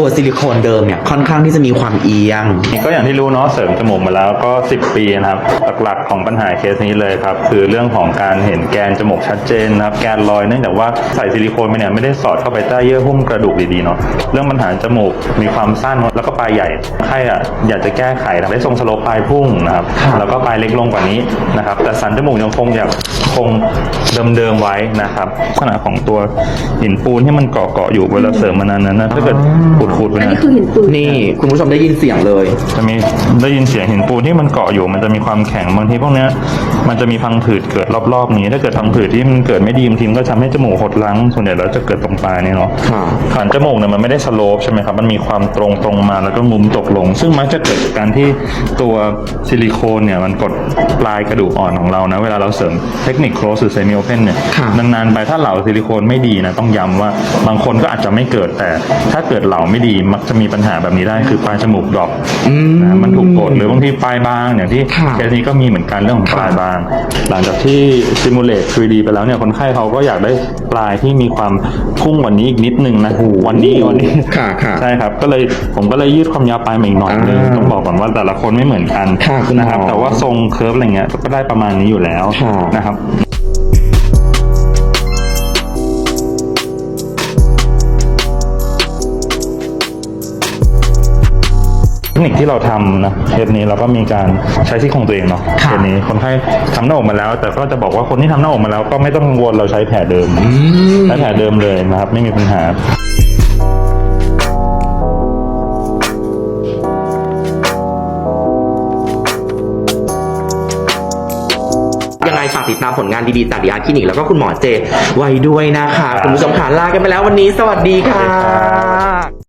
ตัวซิลิโคนเดิมเนี่ยค่อนข้างที่จะมีความเอียง ก็อย่างที่รู้เนาะเสริมจมูกมาแล้วก็ 10 ปีนะครับหลักๆของปัญหาเคสนี้เลยครับคือเรื่องของการเห็นแกนจมูกชัดเจนนะครับแกนลอยเนื่องจากว่าใส่ซิลิโคนไปเนี่ยไม่ได้สอดเข้าไปใต้เยื่อหุ้มกระดูกดีๆเนาะเรื่องปัญหาจมูกมีความสั้นแล้วก็ปลายใหญ่ใครอะอยากจะแก้ไขนะได้ทรงสโลปปลายพุ่งนะครับครับแล้วก็ปลายเล็กลงกว่านี้นะครับแต่สันจมูกยังคงอยากคงเดิมๆไว้นะครับขนาดของตัวหินปูนที่มันเกาะๆอยู่เวลาเสริมมานานนั้นนะถ้าเกิดขูดๆไปอันนะนี้คือหินปูนนี่คุณผู้ชมได้ยินเสียงเลย จะมีได้ยินเสียงหินปูนที่มันเกาะอยู่ มันจะมีความแข็งบางทีพวกเนี้ยมันจะมีพังผืดเกิดรอบๆนี้ ถ้าเกิดพังผืดที่มันเกิดไม่ดีบางทีมันก็ทำให้จมูกหดลังส่วนใหญ่แล้วจะเกิดตรงปลายนี่เนาะครับฐานจมูกเนี่ยมันไม่ได้สโลปใช่ไหมครับมันมีความตรงตรงมาแล้วก็มุมตกลง ซึ่งมักจะเกิดจากการที่ตัวซิลิโคนเนี่ยมันกดปลายกระดูกอ่อนของเรานะเวลาเราเสริมเทคนิค close หรือ semi open เนี่ยครับนานๆไปถ้าเหลาซิลิโคนไม่ดีนะต้องย้ำว่าบางคนก็อาจจะไม่เกิดแต่ถ้าเกิดเหลาไม่ดีมักจะมีปัญหาแบบนี้ได้คือปลายจมูกดรอปอืม นะมันถูกกดหรือบางทีปลายบางอย่างที่ค่ะเคสนี้ก็มีเหมือนกันเรื่องของปลายบาง หลังจากที่ซิมูเลต 3D ไปแล้วเนี่ยคนไข้เขาก็อยากได้ปลายที่มีความพุ่งกวันนี้อีกนิดนึงนะวันนี้วันนี้ค่ะค่ะใช่ครับ ก็เลยผมก็เลยยืดความยาวปลายมาอีกหน่อยนึงอ่าต้องบอกก่อนว่าแต่ละคนไม่เหมือนกันค่ะคุณหมอนะครับแต่ว่าทรงเคิร์ฟอะไรเงี้ยก็ได้ประมาณนี้อยู่แล้วค่ะ นะครับ นิคที่เราทำนะเคสนี้เราก็มีการใช้ที่โครงตัวเองเนาะค่ะ เคสนี้คนไข้ทำหน้าอกมาแล้ว แต่ก็จะบอกว่าคนที่ทำหน้าอกมาแล้ว ก็ไม่ต้องกังวลเราใช้แผลเดิมอืม ใช้แผลเดิมเลยนะครับ ไม่มีปัญหา ยังไงฝากติดตามผลงานดีๆจากดีอาร์คลินิกแล้วก็คุณหมอเจ ไว้ด้วยนะคะ คุณผู้ชมขาลากันไปแล้ววันนี้ สวัสดีค่ะ